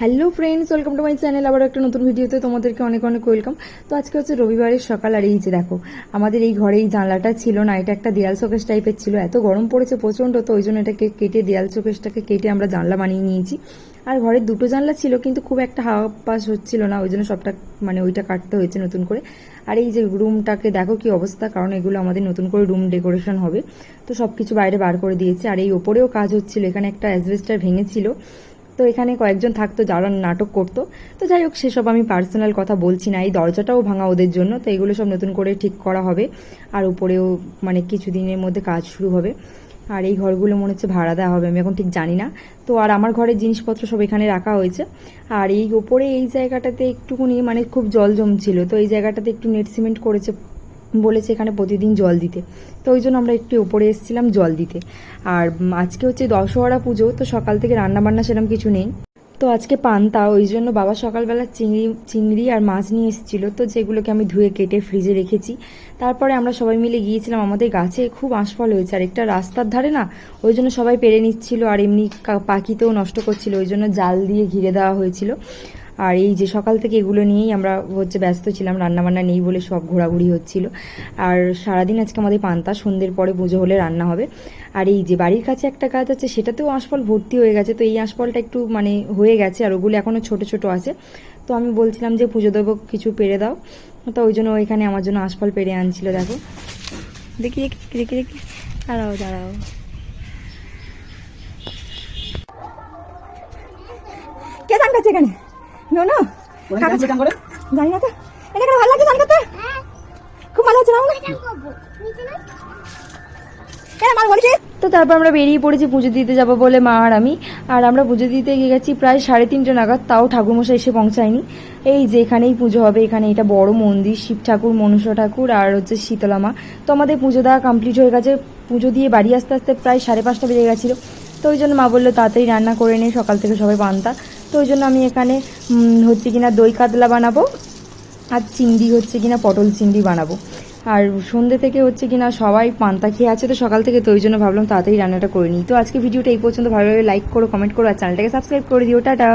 Hello friends welcome to my channel আবার একটা নতুন ভিডিওতে তোমাদেরকে অনেক অনেক ওয়েলকাম তো আজকে হচ্ছে রবিবারের সকাল আর এই যে দেখো, আমাদের এই ঘরে এই জানলাটা ছিল না, এটা একটা দেয়াল শোকেস টাইপের ছিল। এত গরম পড়েছে প্রচণ্ড, তো ওই জন্য এটাকে কেটে দেয়াল শোকেসটাকে কেটে আমরা জানলা বানিয়ে নিয়েছি। আর ঘরের দুটো জানলা ছিল, কিন্তু খুব একটা হাওয়া পাস হচ্ছিল না, ওই জন্য সবটা মানে ওইটা কাটতে হয়েছে নতুন করে। আর এই যে রুমটাকে দেখো কি অবস্থা, কারণ এগুলো আমাদের নতুন করে রুম ডেকোরেশন হবে। তো সব কিছু বাইরে বার করে দিয়েছে, আর এই ওপরেও কাজ হচ্ছিল, এখানে একটা অ্যাসবেস্টার ভেঙেছিল। তো এখানে কয়েকজন থাকতো যারা নাটক করতো। তো যাই হোক, সেসব আমি পার্সোনাল কথা বলছি না। এই দরজাটাও ভাঙা ওদের জন্য, তো এগুলো সব নতুন করে ঠিক করা হবে। আর উপরেও মানে কিছু দিনের মধ্যে কাজ শুরু হবে। আর এই ঘরগুলো মনে হচ্ছে ভাড়া দেওয়া হবে, আমি এখন ঠিক জানি না। তো আর আমার ঘরের জিনিসপত্র সব এখানে রাখা হয়েছে। আর এই ওপরে এই জায়গাটাতে একটুকুনি মানে খুব জল জমছিল, তো এই জায়গাটাতে একটু নেট সিমেন্ট করেছে বলেছে এখানে প্রতিদিন জল দিতে। তো ওই জন্য আমরা একটু উপরে এসেছিলাম জল দিতে। আর আজকে হচ্ছে দশহরা পুজো, তো সকাল থেকে রান্না বান্না সেরকম কিছু নেই। তো আজকে পান্তা, ওই জন্য বাবা সকালবেলা চিংড়ি চিংড়ি আর মাছ নিয়ে এসেছিল। তো যেগুলোকে আমি ধুয়ে কেটে ফ্রিজে রেখেছি। তারপরে আমরা সবাই মিলে গিয়েছিলাম আমাদের গাছে, খুব আঁশফল হয়েছে। আর একটা রাস্তার ধারে না, ওই জন্য সবাই পেরে নিচ্ছিল। আর এমনি পাখিতেও নষ্ট করছিল, ওই জন্য জাল দিয়ে ঘিরে দেওয়া হয়েছিল। আর এই যে সকাল থেকে এগুলো নিয়েই আমরা হচ্ছে ব্যস্ত ছিলাম, রান্নাবান্না নেই বলে সব ঘোরাঘুরি হচ্ছিল। আর সারাদিন আজকে আমাদের পান্তা, সন্ধ্যের পরে পুজো হলে রান্না হবে। আর এই যে বাড়ির কাছে একটা গাছ আছে, সেটাতেও আঁশফল ভর্তি হয়ে গেছে। তো এই আঁশফলটা একটু মানে হয়ে গেছে আর ওগুলো এখনও ছোট ছোট আছে। তো আমি বলছিলাম যে পুজো দেবো, কিছু পেরে দাও। তো ওই জন্য ওইখানে আমার জন্য আঁশফল পেরে আনছিল, দেখো। দেখি দেখি দেখি দাঁড়াও দাঁড়াও। কে গান করছে এখানে? No no. জানি না তো। এটা কেন ভালো লাগছে গান করতে খুব ভালো হচ্ছে না? কেন মা বলছি? তো তারপর আমরা বেরিয়ে পড়েছি পুজো দিতে যাব বলে মা আর আমি। আর আমরা পুজো দিতে গিয়ে গেছি প্রায় সাড়ে তিনটে নাগাদ তাও ঠাকুরমশাই এসে পৌঁছায়নি। এই যে এখানেই পুজো হবে এখানে এটা বড় মন্দির শিব ঠাকুর মনুষ্য ঠাকুর আর হচ্ছে শীতলা মা। তো আমাদের পুজো দেওয়া কমপ্লিট হয়ে গেছে। পুজো দিয়ে বাড়ি আসতে আসতে প্রায় সাড়ে পাঁচটা বেজে গেছিল। তো ওই জন্য মা বলল তাড়াতাড়ি রান্না করে নে সকাল থেকে সবাই পান্তা। তো ওই জন্য আমি এখানে হচ্ছে কিনা দই কাতলা বানাবো আর চিংড়ি হচ্ছে কিনা পটল চিংড়ি বানাবো। আর সন্ধ্যে থেকে হচ্ছে কিনা সবাই পান্তা খেয়ে আছে তো সকাল থেকে তো ওই জন্য ভাবলাম তাড়াতাড়ি রান্নাটা করে নিই। তো আজকে ভিডিওটা এই পর্যন্ত ভালোভাবে লাইক করো কমেন্ট করো আর চ্যানেলটাকে সাবস্ক্রাইব করে দিও। টাটা!